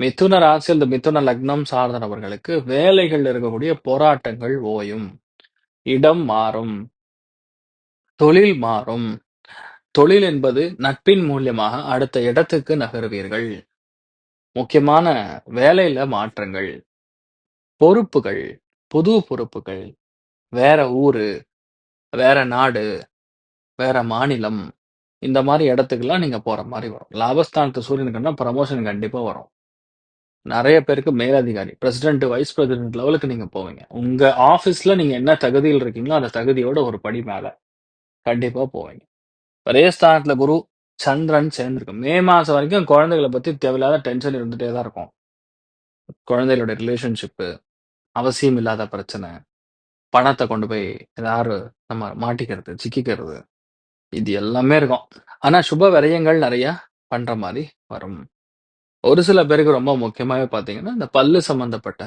மிதுன ராசி இந்த மிதுன லக்னம் சார்ந்த நபர்களுக்கு இருக்கக்கூடிய போராட்டங்கள் ஓயும். இடம் மாறும். தொழில் மாறும். தொழில் என்பது நட்பின் மூலியமாக அடுத்த இடத்துக்கு நகருவீர்கள். முக்கியமான வேலையில மாற்றங்கள். பொறுப்புகள், புது பொறுப்புகள், வேற ஊரு, வேற நாடு, வேற மாநிலம், இந்த மாதிரி இடத்துக்குலாம் நீங்க போற மாதிரி வரும். லாபஸ்தானத்து சூரியனுக்குன்னா ப்ரமோஷன் கண்டிப்பா வரும். நிறைய பேருக்கு மேலதிகாரி, பிரசிடென்ட், வைஸ் பிரசிடென்ட் லெவலுக்கு நீங்க போவீங்க. உங்க ஆஃபீஸ்ல நீங்க என்ன தகுதியில் இருக்கீங்களோ, அந்த தகுதியோட ஒரு படி மேல கண்டிப்பா போவீங்க. ஒரே ஸ்தானத்துல குரு, சந்திரன் சேர்ந்திருக்கு. மே மாசம் வரைக்கும் குழந்தைகள பத்தி தேவையில்லாத டென்ஷன் இருந்துட்டே தான் இருக்கும். குழந்தைகளோட ரிலேஷன்ஷிப்பு, அவசியம் இல்லாத பிரச்சனை, பணத்தை கொண்டு போய் ஏதாவது நம்ம மாட்டிக்கிறது, சிக்கிக்கிறது, இது எல்லாமே இருக்கும். ஆனா சுப விரயங்கள் நிறைய பண்ற மாதிரி வரும். ஒரு சில பேருக்கு ரொம்ப முக்கியமாகவே பார்த்தீங்கன்னா, இந்த பல்லு சம்மந்தப்பட்ட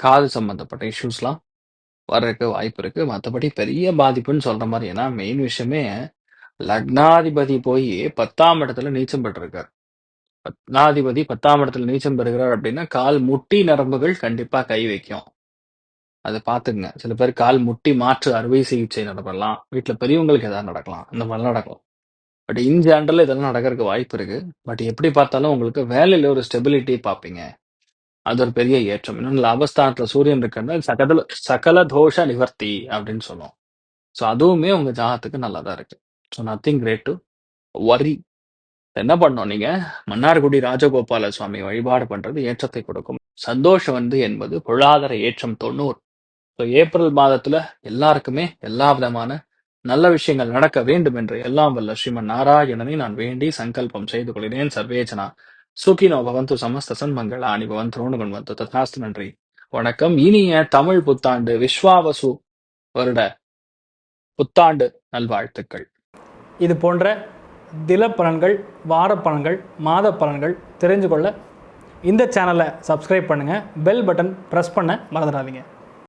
காது சம்மந்தப்பட்ட இஷ்யூஸ்லாம் வர்றதுக்கு வாய்ப்பு இருக்குது மற்றபடி பெரிய பாதிப்புன்னு சொல்கிற மாதிரி ஏன்னா மெயின் விஷயமே லக்னாதிபதி போய் பத்தாம் இடத்துல நீச்சம் பெற்றிருக்கார். லக்னாதிபதி 10ஆம் இடத்துல நீச்சம் பெறுகிறார் அப்படின்னா, கால் முட்டி நரம்புகள் கண்டிப்பாக கை வைக்கும். அதை பார்த்துக்குங்க சில பேர் கால் முட்டி மாற்று அறுவை சிகிச்சை நடப்படலாம் வீட்டில் பெரியவங்களுக்கு ஏதாவது நடக்கலாம். இந்த மாதிரிலாம் நடக்கலாம் பட் இன் ஜென்ரல் இதெல்லாம் நடக்கறதுக்கு வாய்ப்பு இருக்கு. பட் எப்படி பார்த்தாலும் உங்களுக்கு வேலையில ஒரு ஸ்டெபிலிட்டி பார்ப்பீங்க. அது ஒரு பெரிய ஏற்றம். இன்னொன்று லாபஸ்தானத்துல சூரியன் இருக்குன்னா சகதல சகல தோஷ நிவர்த்தி அப்படின்னு சொல்லுவோம். ஸோ அதுவுமே உங்க ஜாகத்துக்கு நல்லா தான் இருக்கு. So nothing great to worry என்ன பண்ணணும் நீங்க, மன்னார்குடி ராஜகோபால சுவாமி வழிபாடு பண்றது ஏற்றத்தை கொடுக்கும். சந்தோஷம் வந்து என்பது பொருளாதார ஏற்றம் 90. ஸோ ஏப்ரல் மாதத்துல எல்லாருக்குமே எல்லா விதமான நல்ல விஷயங்கள் நடக்க வேண்டும் என்று எல்லாம் வல்ல ஸ்ரீமன் நாராயணனை நான் வேண்டி சங்கல்பம் செய்து கொள்கிறேன். சர்வேஜனா. சுகினோ பவந்து சமஸ்த சன்மங்களாணி பவன் துரோணுகன் வந்து ததாஸ்து நன்றி. வணக்கம். இனிய தமிழ் புத்தாண்டு விஸ்வாவசு வருட புத்தாண்டு நல்வாழ்த்துக்கள். இது போன்ற தில பலன்கள் வார பலன்கள் மாத பலன்கள் தெரிஞ்சு கொள்ள இந்த சேனலை சப்ஸ்கிரைப் பண்ணுங்கள் பெல் பட்டன் ப்ரெஸ் பண்ண மறந்துடாதீங்க.